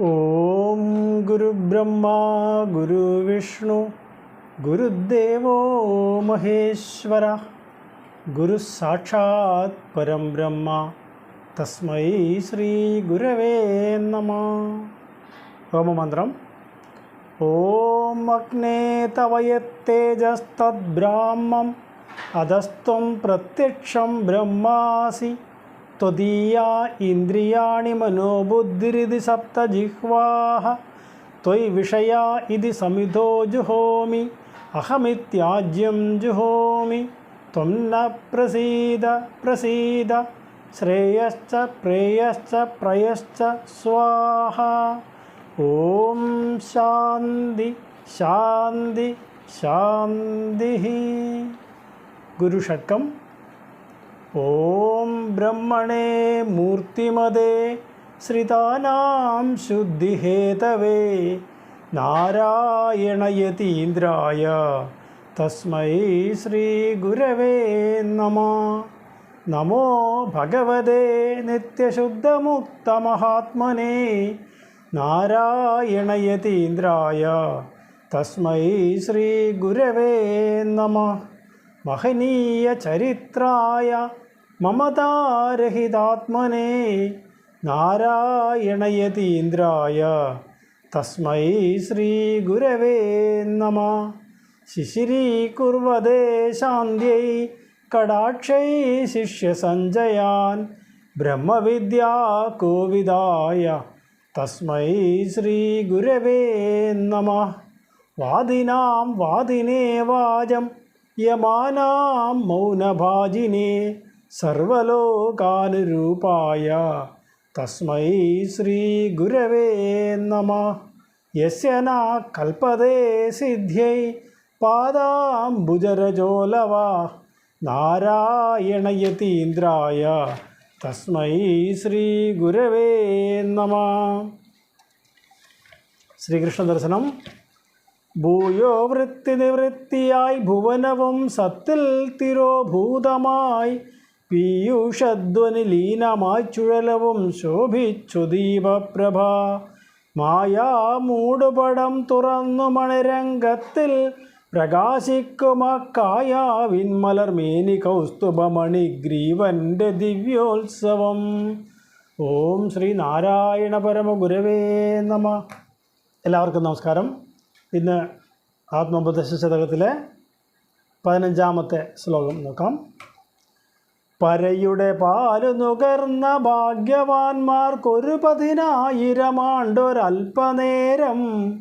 ഓം ഗുരുബ്രഹ്മ ഗുരുവിഷ്ണു ഗുരുദേവോ മഹേശ്വര ഗുരു സാക്ഷാത് പരം ബ്രഹ്മ തസ്മൈ ശ്രീ ഗുരവേ നമ. ഹോമമന്ത്രം. ഓം അഗ്നേ തവയത്തേജസ്തദ്ബ്രാഹ്മം അധസ്ത്വം പ്രത്യക്ഷം ബ്രഹ്മാസി. त्वदीया इन्द्रियाणि मनोबुद्धिरिति सप्तजिह्वाः त्वयि विषया इति समिधो जुहोमि अहमित्याज्यं जुहोमि त्वं न प्रसीद प्रसीद श्रेयश्च प्रेयश्च प्रयश्च स्वाहा ॐ शान्ति शान्ति शान्तिः ഓം ബ്രഹ്മണേ മൂർത്തിമതേ ശ്രിതാനാം ശുദ്ധിഹേതവേ നാരായണയതീന്ദ്രായ തസ്മൈ ശ്രീഗുരവേ നമ. നമോ ഭഗവതേ നിത്യശുദ്ധമുക്തമഹാത്മനേ നാരായണയതീന്ദ്രായ തസ്മൈ ശ്രീഗുരവേ നമ. മഹനീയ ചരിത്രായ മമതാരഹിതാത്മനെ നാരായണയതീന്ദ്രായ. തസ്മൈ ശ്രീഗുരവേ നമ. ശിശിരീകുർവദേ ശാന്തിയൈ. കടാക്ഷൈ ശിഷ്യസഞ്ജയാൻ. ബ്രഹ്മവിദ്യാ കോവിദായ. തസ്മൈ ശ്രീഗുരവേ നമ. വാദിനാം വാദിനേ വാചം. യമാനാം മൗനഭാജിനേ. സർവലോകാനുരൂപായ. തസ്മൈ ശ്രീ ഗുരവേ നമ. യസ്യ കൽപ്പതേ സിദ്ധ്യൈ പാദാംബുജരജോലവ. നാരായണയതീന്ദ്രായ. തസ്മൈ ശ്രീ ഗുരവേ നമ. ശ്രീകൃഷ്ണ ദർശനം. ഭൂയോ വൃത്തി നിവൃത്തിയായി ഭുവനവും സത്തിൽ തിരോഭൂതമായി പീയൂഷധ്വനി ലീനമായി ചുഴലവും ശോഭിച്ചു ദീപപ്രഭ. മായാമൂടുപടം തുറന്നു മണിരംഗത്തിൽ പ്രകാശിക്കുമക്കായാവിന്മലർമേനി കൗസ്തുഭമണിഗ്രീവന്റെ ദിവ്യോത്സവം. ഓം ശ്രീ നാരായണ പരമ ഗുരവേ നമ. എല്ലാവർക്കും നമസ്കാരം. ഇന്ന് ആത്മോപദേശ ശതകത്തിലെ പതിനഞ്ചാമത്തെ ശ്ലോകം നോക്കാം. പരയുടെ പാൽ നുകർന്ന ഭാഗ്യവാന്മാർക്കൊരു പതിനായിരം ആണ്ടൊരൽപ്പനേരം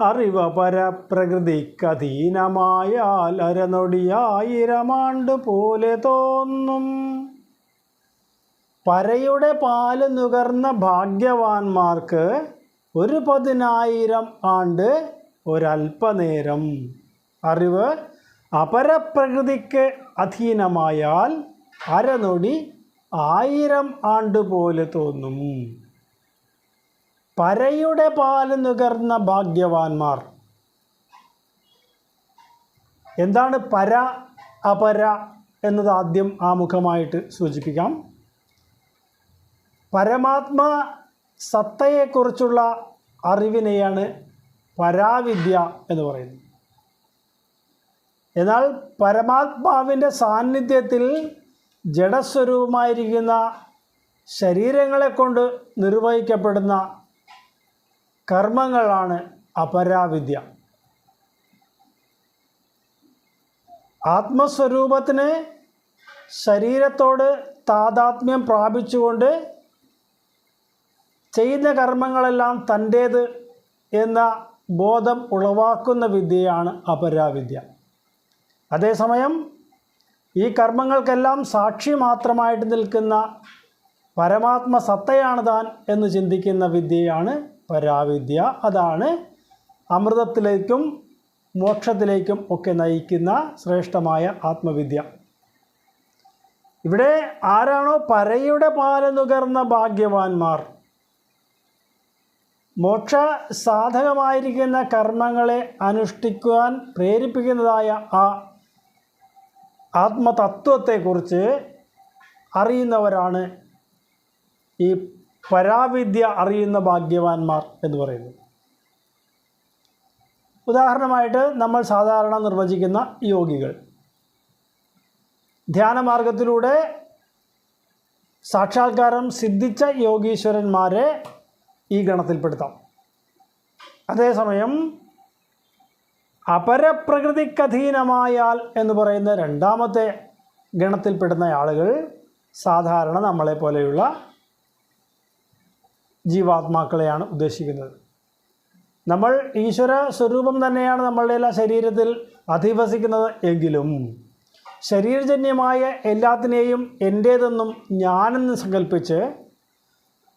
അറിവ പരപ്രകൃതിക്കധീനമായാൽ അരനൊടിയായിരമാണ്ട് പോലെ തോന്നും. പരയുടെ പാൽ നുകർന്ന ഭാഗ്യവാന്മാർക്ക് ഒരു പതിനായിരം ആണ്ട് ഒരൽപനേരം. അറിവ് അപരപ്രകൃതിക്ക് അധീനമായാൽ അരനൊടി ആയിരം ആണ്ട് പോലെ തോന്നും. പരയുടെ പാൽ നുകർന്ന ഭാഗ്യവാന്മാർ. എന്താണ് പര അപര എന്നത് ആദ്യം ആമുഖമായിട്ട് സൂചിപ്പിക്കാം. പരമാത്മ സത്തയെക്കുറിച്ചുള്ള അറിവിനെയാണ് പരാവിദ്യ എന്ന് പറയുന്നത്. എന്നാൽ പരമാത്മാവിന്റെ സാന്നിധ്യത്തിൽ ജഡസ്വരൂപമായിരിക്കുന്ന ശരീരങ്ങളെ കൊണ്ട് നിർവഹിക്കപ്പെടുന്ന കർമ്മങ്ങളാണ് അപരാവിദ്യ. ആത്മസ്വരൂപത്തിന് ശരീരത്തോട് താതാത്മ്യം പ്രാപിച്ചുകൊണ്ട് ചെയ്യുന്ന കർമ്മങ്ങളെല്ലാം തന്റേത് എന്ന ബോധം ഉളവാക്കുന്ന വിദ്യയാണ് അപരാവിദ്യ. അതേസമയം ഈ കർമ്മങ്ങൾക്കെല്ലാം സാക്ഷി മാത്രമായിട്ട് നിൽക്കുന്ന പരമാത്മ സത്തയാണ് താൻ എന്ന് ചിന്തിക്കുന്ന വിദ്യയാണ് പരാവിദ്യ. അതാണ് അമൃതത്തിലേക്കും മോക്ഷത്തിലേക്കും ഒക്കെ നയിക്കുന്ന ശ്രേഷ്ഠമായ ആത്മവിദ്യ. ഇവിടെ ആരാണോ പരയുടെ പാല നുകർന്ന ഭാഗ്യവാന്മാർ. മോക്ഷ സാധകമായിരിക്കുന്ന കർമ്മങ്ങളെ അനുഷ്ഠിക്കുവാൻ പ്രേരിപ്പിക്കുന്നതായ ആ ആത്മതത്വത്തെക്കുറിച്ച് അറിയുന്നവരാണ് ഈ പരാവിദ്യ അറിയുന്ന ഭാഗ്യവാന്മാർ എന്ന് പറയുന്നത്. ഉദാഹരണമായിട്ട് നമ്മൾ സാധാരണ നിർവചിക്കുന്ന യോഗികൾ. ധ്യാനമാർഗത്തിലൂടെ സാക്ഷാത്കാരം സിദ്ധിച്ച യോഗീശ്വരന്മാരെ ഈ ഗണത്തിൽപ്പെടുത്താം. അതേസമയം അപരപ്രകൃതിക്കധീനമായാൽ എന്ന് പറയുന്ന രണ്ടാമത്തെ ഗണത്തിൽപ്പെടുന്ന ആളുകൾ സാധാരണ നമ്മളെ പോലെയുള്ള ജീവാത്മാക്കളെയാണ് ഉദ്ദേശിക്കുന്നത്. നമ്മൾ ഈശ്വര സ്വരൂപം തന്നെയാണ് നമ്മളുടെ എല്ലാ ശരീരത്തിൽ അധിവസിക്കുന്നത് എങ്കിലും ശരീരജന്യമായ എല്ലാത്തിനെയും എന്റേതെന്നും ഞാനെന്ന് സങ്കല്പിച്ച്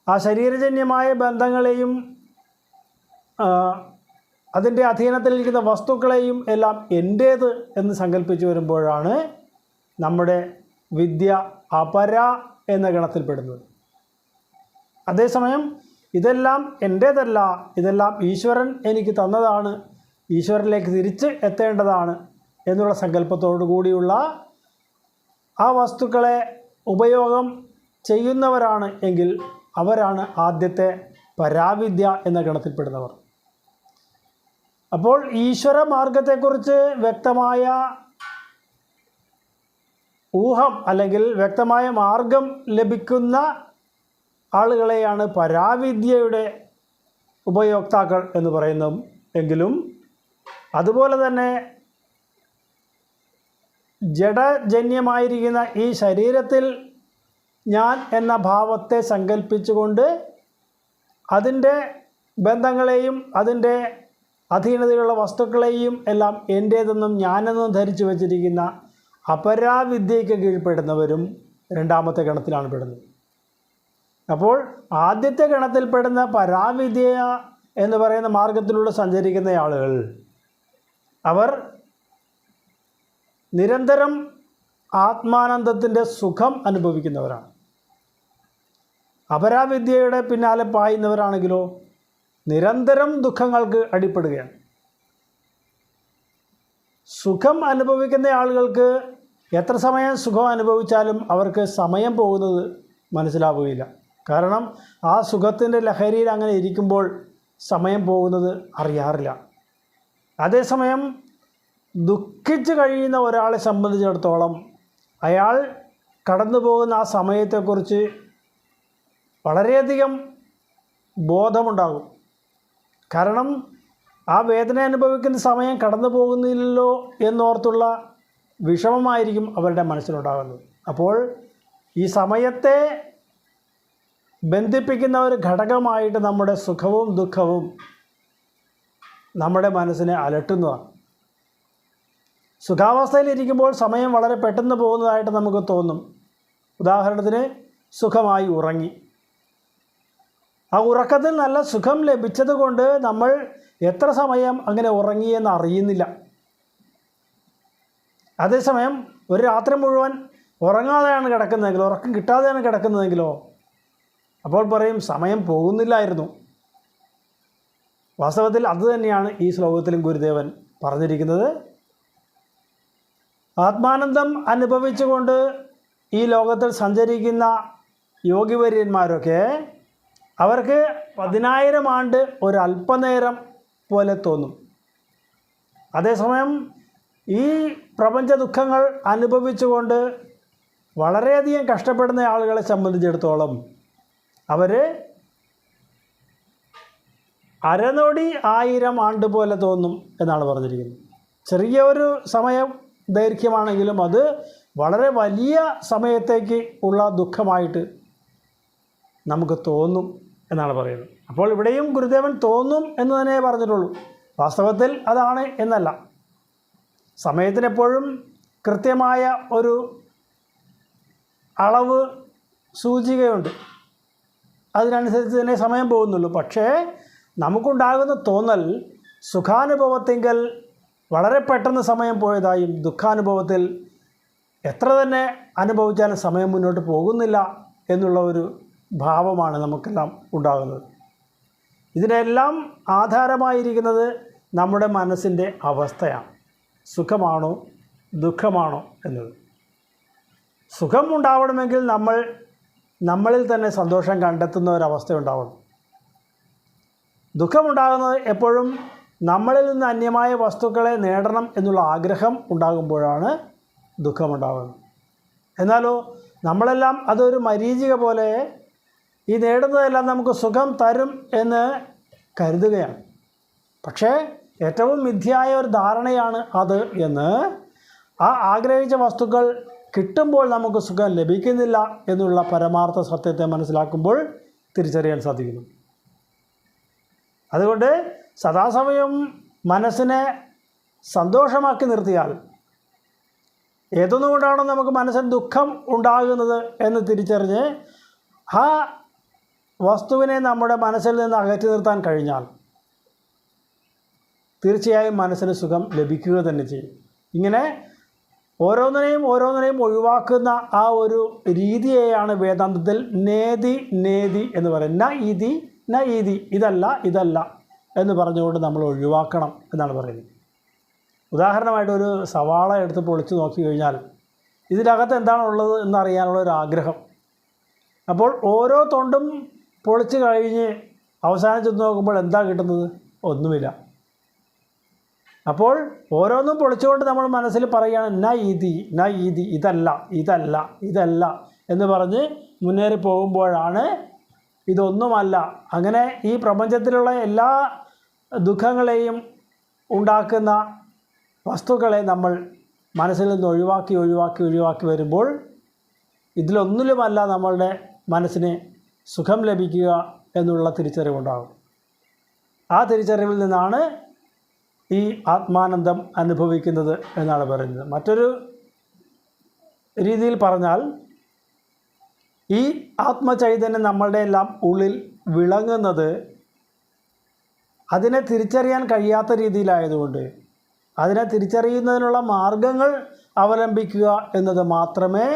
ആ ശരീരജന്യമായ ബന്ധങ്ങളെയും അതിന്റെ അധീനത്തിലിരിക്കുന്ന വസ്തുക്കളെയും എല്ലാം എന്റേത് എന്ന് സങ്കല്പിച്ച് വരുമ്പോഴാണ് നമ്മുടെ വിദ്യ അപര എന്ന ഗണത്തിൽപ്പെടുന്നത്. അതേസമയം ഇതെല്ലാം എന്റേതല്ല ഇതെല്ലാം ഈശ്വരൻ എനിക്ക് തന്നതാണ് ഈശ്വരനിലേക്ക് തിരിച്ച് എത്തേണ്ടതാണ് എന്നുള്ള സങ്കല്പത്തോടു കൂടിയുള്ള ആ വസ്തുക്കളെ ഉപയോഗം ചെയ്യുന്നവരാണ് എങ്കിൽ അവരാണ് ആദ്യത്തെ പരാവിദ്യ എന്ന ഗണത്തിൽപ്പെടുന്നവർ. അപ്പോൾ ഈശ്വര മാർഗത്തെക്കുറിച്ച് വ്യക്തമായ ഊഹം അല്ലെങ്കിൽ വ്യക്തമായ മാർഗം ലഭിക്കുന്ന ആളുകളെയാണ് പരാവിദ്യയുടെ ഉപയോക്താക്കൾ എന്ന് പറയുന്നത് എങ്കിലും അതുപോലെ തന്നെ ജഡജന്യമായിരിക്കുന്ന ഈ ശരീരത്തിൽ ഞാൻ എന്ന ഭാവത്തെ സങ്കല്പിച്ചുകൊണ്ട് അതിന്റെ ബന്ധങ്ങളെയും അതിന്റെ അധീനതയുള്ള വസ്തുക്കളെയും എല്ലാം എന്റേതെന്നും ഞാനെന്നും ധരിച്ചു വച്ചിരിക്കുന്ന അപരാവിദ്യയ്ക്ക് കീഴ്പ്പെടുന്നവരും രണ്ടാമത്തെ ഗണത്തിലാണ് പെടുന്നത്. അപ്പോൾ ആദ്യത്തെ ഗണത്തിൽപ്പെടുന്ന പരാവിദ്യ എന്ന് പറയുന്ന മാർഗത്തിലൂടെ സഞ്ചരിക്കുന്ന ആളുകൾ അവർ നിരന്തരം ആത്മാനന്ദത്തിന്റെ സുഖം അനുഭവിക്കുന്നവരാണ്. അപരാവിദ്യയുടെ പിന്നാലെ പായുന്നവരാണെങ്കിലോ നിരന്തരം ദുഃഖങ്ങൾക്ക് അടിപ്പെടുകയാണ്. സുഖം അനുഭവിക്കുന്ന ആളുകൾക്ക് എത്ര സമയം സുഖം അനുഭവിച്ചാലും അവർക്ക് സമയം പോകുന്നത് മനസ്സിലാവുകയില്ല. കാരണം ആ സുഖത്തിന്റെ ലഹരിയിൽ അങ്ങനെ ഇരിക്കുമ്പോൾ സമയം പോകുന്നത് അറിയാറില്ല. അതേസമയം ദുഃഖിച്ച് കഴിയുന്ന ഒരാളെ സംബന്ധിച്ചിടത്തോളം അയാൾ കടന്നു പോകുന്ന ആ സമയത്തെക്കുറിച്ച് വളരെയധികം ബോധമുണ്ടാകും. കാരണം ആ വേദന അനുഭവിക്കുന്ന സമയം കടന്നു പോകുന്നില്ലല്ലോ എന്നോർത്തുള്ള വിഷമമായിരിക്കും അവരുടെ മനസ്സിലുണ്ടാകുന്നത്. അപ്പോൾ ഈ സമയത്തെ ബന്ധിപ്പിക്കുന്ന ഒരു ഘടകമായിട്ട് നമ്മുടെ സുഖവും ദുഃഖവും നമ്മുടെ മനസ്സിനെ അലട്ടുന്നതാണ്. സുഖാവസ്ഥയിലിരിക്കുമ്പോൾ സമയം വളരെ പെട്ടെന്ന് പോകുന്നതായിട്ട് നമുക്ക് തോന്നും. ഉദാഹരണത്തിന് സുഖമായി ഉറങ്ങി. ആ ഉറക്കത്തിൽ നല്ല സുഖം ലഭിച്ചത് കൊണ്ട് നമ്മൾ എത്ര സമയം അങ്ങനെ ഉറങ്ങിയെന്ന് അറിയുന്നില്ല. അതേസമയം ഒരു രാത്രി മുഴുവൻ ഉറങ്ങാതെയാണ് കിടക്കുന്നതെങ്കിലോ ഉറക്കം കിട്ടാതെയാണ് കിടക്കുന്നതെങ്കിലോ അപ്പോൾ പറയും സമയം പോകുന്നില്ലായിരുന്നു. വാസ്തവത്തിൽ അതുതന്നെയാണ് ഈ ശ്ലോകത്തിലും ഗുരുദേവൻ പറഞ്ഞിരിക്കുന്നത്. ആത്മാനന്ദം അനുഭവിച്ചുകൊണ്ട് ഈ ലോകത്തിൽ സഞ്ചരിക്കുന്ന യോഗിവര്യന്മാരൊക്കെ അവർക്ക് പതിനായിരം ആണ്ട് ഒരു അല്പനേരം പോലെ തോന്നും. അതേസമയം ഈ പ്രപഞ്ച ദുഃഖങ്ങൾ അനുഭവിച്ചുകൊണ്ട് വളരെയധികം കഷ്ടപ്പെടുന്ന ആളുകളെ സംബന്ധിച്ചിടത്തോളം അവർ അരനോടി ആയിരം ആണ്ട് പോലെ തോന്നും എന്നാണ് പറഞ്ഞിരിക്കുന്നത്. ചെറിയ ഒരു സമയം ദൈർഘ്യമാണെങ്കിലും അത് വളരെ വലിയ സമയത്തേക്ക് ഉള്ള ദുഃഖമായിട്ട് നമുക്ക് തോന്നും. എന്നാണ് പറയുന്നത്. അപ്പോൾ ഇവിടെയും ഗുരുദേവൻ തോന്നും എന്ന് തന്നെ പറഞ്ഞിട്ടുള്ളൂ. വാസ്തവത്തിൽ അതാണ് എന്നല്ല. സമയത്തിനെപ്പോഴും കൃത്യമായ ഒരു അളവ് സൂചികയുണ്ട്. അതിനനുസരിച്ച് തന്നെ സമയം പോകുന്നുള്ളൂ. പക്ഷേ നമുക്കുണ്ടാകുന്ന തോന്നൽ സുഖാനുഭവത്തിങ്കൽ വളരെ പെട്ടെന്ന് സമയം പോയതായും ദുഃഖാനുഭവത്തിൽ എത്ര തന്നെ അനുഭവിച്ചാലും സമയം മുന്നോട്ട് പോകുന്നില്ല എന്നുള്ള ഒരു ഭാവമാണ് നമുക്കെല്ലാം ഉണ്ടാകുന്നത്. ഇതിനെല്ലാം ആധാരമായിരിക്കുന്നത് നമ്മുടെ മനസ്സിന്റെ അവസ്ഥയാണ്. സുഖമാണോ? ദുഃഖമാണോ എന്നത്. സുഖം ഉണ്ടാവണമെങ്കിൽ നമ്മൾ നമ്മളിൽ തന്നെ സന്തോഷം കണ്ടെത്തുന്ന ഒരവസ്ഥ ഉണ്ടാവണം. ദുഃഖമുണ്ടാകുന്നത് എപ്പോഴും നമ്മളിൽ നിന്ന് അന്യമായ വസ്തുക്കളെ നേടണം എന്നുള്ള ആഗ്രഹം ഉണ്ടാകുമ്പോഴാണ് ദുഃഖമുണ്ടാകുന്നത് എന്നാലോ നമ്മളെല്ലാം അതൊരു മരീചിക പോലെ ഈ നേടുന്നതെല്ലാം നമുക്ക് സുഖം തരും എന്ന് കരുതുകയാണ്. പക്ഷേ ഏറ്റവും മിഥ്യയായ ഒരു ധാരണയാണ് അത് എന്ന് ആ ആഗ്രഹിച്ച വസ്തുക്കൾ കിട്ടുമ്പോൾ നമുക്ക് സുഖം ലഭിക്കുന്നില്ല എന്നുള്ള പരമാർത്ഥ സത്യത്തെ മനസ്സിലാക്കുമ്പോൾ തിരിച്ചറിയാൻ സാധിക്കുന്നു. അതുകൊണ്ട് സദാസമയം മനസ്സിനെ സന്തോഷമാക്കി നിർത്തിയാൽ ഏതൊന്നുകൊണ്ടാണോ നമുക്ക് മനസ്സിന് ദുഃഖം ഉണ്ടാകുന്നത് എന്ന് തിരിച്ചറിഞ്ഞ് ആ വസ്തുവിനെ നമ്മുടെ മനസ്സിൽ നിന്ന് അകറ്റി നിർത്താൻ കഴിഞ്ഞാൽ തീർച്ചയായും മനസ്സിന് സുഖം ലഭിക്കുക തന്നെ ചെയ്യും. ഇങ്ങനെ ഓരോന്നിനെയും ഓരോന്നിനെയും ഒഴിവാക്കുന്ന ആ ഒരു രീതിയെയാണ് വേദാന്തത്തിൽ നേതി നേതി എന്ന് പറയുന്നത്. ന ഇതി ന ഇതി ഇതല്ല ഇതല്ല എന്ന് പറഞ്ഞുകൊണ്ട് നമ്മൾ ഒഴിവാക്കണം എന്നാണ് പറയുന്നത്. ഉദാഹരണമായിട്ട് ഒരു സവാള എടുത്ത് പൊളിച്ച് നോക്കി കഴിഞ്ഞാൽ ഇതിനകത്ത് എന്താണുള്ളത് എന്നറിയാനുള്ള ഒരു ആഗ്രഹം. അപ്പോൾ ഓരോ തൊണ്ടും പൊളിച്ച് കഴിഞ്ഞ് അവസാനം ചെന്ന് നോക്കുമ്പോൾ എന്താ കിട്ടുന്നത്? ഒന്നുമില്ല. അപ്പോൾ ഓരോന്നും പൊളിച്ചുകൊണ്ട് നമ്മൾ മനസ്സിൽ പറയുകയാണ് ന ഇതി ന ഇതി ഇതല്ല ഇതല്ല ഇതല്ല എന്ന് പറഞ്ഞ് മുന്നേറി പോകുമ്പോഴാണ് ഇതൊന്നുമല്ല. അങ്ങനെ ഈ പ്രപഞ്ചത്തിലുള്ള എല്ലാ ദുഃഖങ്ങളെയും ഉണ്ടാക്കുന്ന വസ്തുക്കളെ നമ്മൾ മനസ്സിൽ നിന്ന് ഒഴിവാക്കി ഒഴിവാക്കി ഒഴിവാക്കി വരുമ്പോൾ ഇതിലൊന്നിലുമല്ല നമ്മളുടെ മനസ്സിന് സുഖം ലഭിക്കുക എന്നുള്ള തിരിച്ചറിവുണ്ടാകും. ആ തിരിച്ചറിവിൽ നിന്നാണ് ഈ ആത്മാനന്ദം അനുഭവിക്കുന്നത് എന്നാണ് പറയുന്നത്. മറ്റൊരു രീതിയിൽ പറഞ്ഞാൽ ഈ ആത്മചൈതന്യം നമ്മളുടെ എല്ലാം ഉള്ളിൽ വിളങ്ങുന്നത് അതിനെ തിരിച്ചറിയാൻ കഴിയാത്ത രീതിയിലായതുകൊണ്ട് അതിനെ തിരിച്ചറിയുന്നതിനുള്ള മാർഗങ്ങൾ അവലംബിക്കുക എന്നത് മാത്രമേ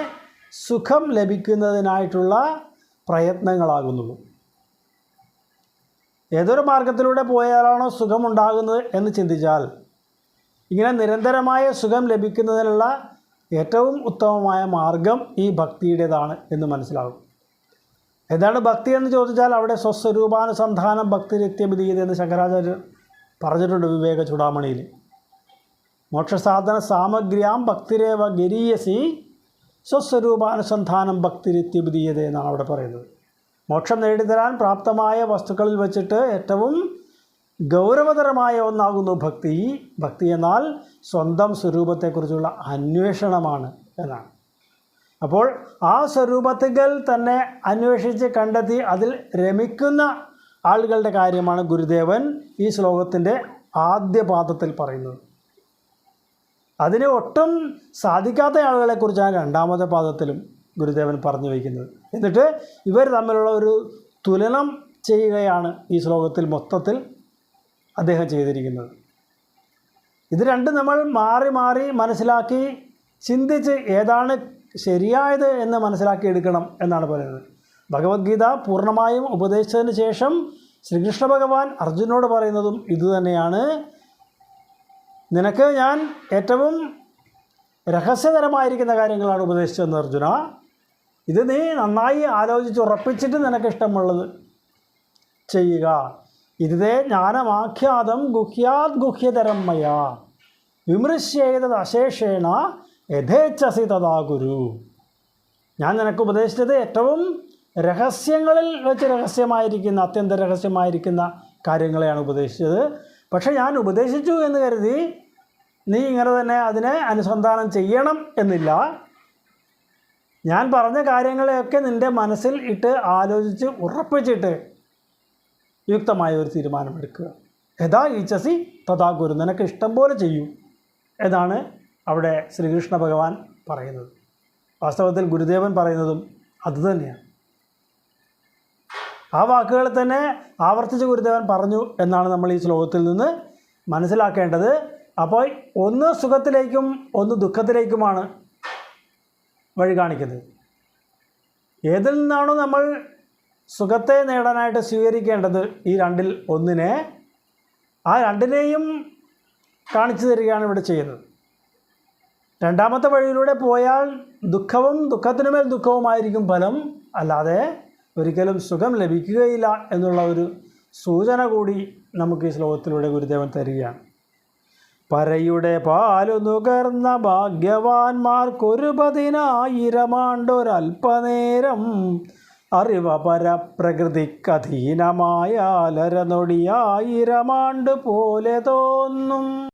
സുഖം ലഭിക്കുന്നതിനായിട്ടുള്ള പ്രയത്നങ്ങളാകുന്നുള്ളൂ. ഏതൊരു മാർഗത്തിലൂടെ പോയാലാണോ സുഖമുണ്ടാകുന്നത് എന്ന് ചിന്തിച്ചാൽ ഇങ്ങനെ നിരന്തരമായ സുഖം ലഭിക്കുന്നതിനുള്ള ഏറ്റവും ഉത്തമമായ മാർഗം ഈ ഭക്തിയുടേതാണ് എന്ന് മനസ്സിലാകും. എന്താണ് ഭക്തി എന്ന് ചോദിച്ചാൽ അവിടെ സ്വസ്വരൂപാനുസന്ധാനം ഭക്തി നിത്യവിധീയത എന്ന് ശങ്കരാചാര്യർ പറഞ്ഞിട്ടുണ്ട് വിവേക ചൂടാമണിയിൽ. മോക്ഷസാധന സാമഗ്രിയാം ഭക്തിരേവ ഗരീയസി സ്വസ്വരൂപാനുസന്ധാനം ഭക്തിരിത്യപുതിയത് എന്നാണ് അവിടെ പറയുന്നത്. മോക്ഷം നേടിത്തരാൻ പ്രാപ്തമായ വസ്തുക്കളിൽ വച്ചിട്ട് ഏറ്റവും ഗൗരവതരമായ ഒന്നാകുന്നു ഭക്തി. ഭക്തി എന്നാൽ സ്വന്തം സ്വരൂപത്തെക്കുറിച്ചുള്ള അന്വേഷണമാണ് എന്നാണ്. അപ്പോൾ ആ സ്വരൂപത്തിൽ തന്നെ അന്വേഷിച്ച് കണ്ടെത്തി അതിൽ രമിക്കുന്ന ആളുകളുടെ കാര്യമാണ് ഗുരുദേവൻ ഈ ശ്ലോകത്തിന്റെ ആദ്യ പാദത്തിൽ പറയുന്നത്. അതിന് ഒട്ടും സാധിക്കാത്ത ആളുകളെക്കുറിച്ചാണ് രണ്ടാമത്തെ പാദത്തിലും ഗുരുദേവൻ പറഞ്ഞു വയ്ക്കുന്നത്. എന്നിട്ട് ഇവർ തമ്മിലുള്ള ഒരു തുലനം ചെയ്യുകയാണ് ഈ ശ്ലോകത്തിൽ മൊത്തത്തിൽ അദ്ദേഹം ചെയ്തിരിക്കുന്നത്. ഇത് രണ്ടും നമ്മൾ മാറി മാറി മനസ്സിലാക്കി ചിന്തിച്ച് ഏതാണ് ശരിയായത് എന്ന് മനസ്സിലാക്കി എടുക്കണം എന്നാണ് പറയുന്നത്. ഭഗവത്ഗീത പൂർണമായും ഉപദേശിച്ചതിന് ശേഷം ശ്രീകൃഷ്ണ ഭഗവാൻ അർജുനോട് പറയുന്നതും ഇതുതന്നെയാണ്. നിനക്ക് ഞാൻ ഏറ്റവും രഹസ്യതരമായിരിക്കുന്ന കാര്യങ്ങളാണ് ഉപദേശിച്ചതെന്ന് അർജുന. ഇത് നീ നന്നായി ആലോചിച്ച് ഉറപ്പിച്ചിട്ട് നിനക്ക് ഇഷ്ടമുള്ളത് ചെയ്യുക. ഇതേ ജ്ഞാനമാഖ്യാതം ഗുഹ്യാത് ഗുഹ്യതരം വിമൃശ്യേതത് അശേഷേണ യഥേച്ഛസി തഥാ ഗുരു. ഞാൻ നിനക്ക് ഉപദേശിച്ചത് ഏറ്റവും രഹസ്യങ്ങളിൽ വെച്ച് രഹസ്യമായിരിക്കുന്ന അത്യന്ത രഹസ്യമായിരിക്കുന്ന കാര്യങ്ങളെയാണ് ഉപദേശിച്ചത്. പക്ഷേ ഞാൻ ഉപദേശിച്ചു എന്ന് കരുതി നീ ഇങ്ങനെ തന്നെ അതിനെ അനുസന്ധാനം ചെയ്യണം എന്നില്ല. ഞാൻ പറഞ്ഞ കാര്യങ്ങളെയൊക്കെ നിന്റെ മനസ്സിൽ ഇട്ട് ആലോചിച്ച് ഉറപ്പിച്ചിട്ട് യുക്തമായ ഒരു തീരുമാനമെടുക്കുക. യഥാ ഈച്ചസി? തഥാ ഗുരു നിനക്ക് ഇഷ്ടം പോലെ ചെയ്യൂ എന്നാണ് അവിടെ ശ്രീകൃഷ്ണ ഭഗവാൻ പറയുന്നത്. വാസ്തവത്തിൽ ഗുരുദേവൻ പറയുന്നതും അതുതന്നെയാണ് ആ വാക്കുകൾ തന്നെ ആവർത്തിച്ച് ഗുരുദേവൻ പറഞ്ഞു എന്നാണ് നമ്മൾ ഈ ശ്ലോകത്തിൽ നിന്ന് മനസ്സിലാക്കേണ്ടത്. അപ്പോൾ ഒന്ന് സുഖത്തിലേക്കും ഒന്ന് ദുഃഖത്തിലേക്കുമാണ് വഴി കാണിക്കുന്നത്. ഏതിൽ നിന്നാണോ നമ്മൾ സുഖത്തെ നേടാനായിട്ട് സ്വീകരിക്കേണ്ടത് ഈ രണ്ടിൽ ഒന്നിനെ ആ രണ്ടിനെയും കാണിച്ചു തരികയാണ് ഇവിടെ ചെയ്യുന്നത്. രണ്ടാമത്തെ വഴിയിലൂടെ പോയാൽ ദുഃഖവും ദുഃഖത്തിനുമേൽ ദുഃഖവുമായിരിക്കും ഫലം. അല്ലാതെ ഒരിക്കലും സുഖം ലഭിക്കുകയില്ല എന്നുള്ള ഒരു സൂചന കൂടി നമുക്ക് ഈ ശ്ലോകത്തിലൂടെ ഗുരുദേവൻ തരികയാണ്. പരയുടെ പാലു നുകർന്ന ഭാഗ്യവാന്മാർക്കൊരു പതിനായിരമാണ്ടൊരൽപ്പനേരം അറിവ പരപ്രകൃതിക്കധീനമായ ലരനൊടിയായിരമാണ്ട് പോലെ തോന്നും.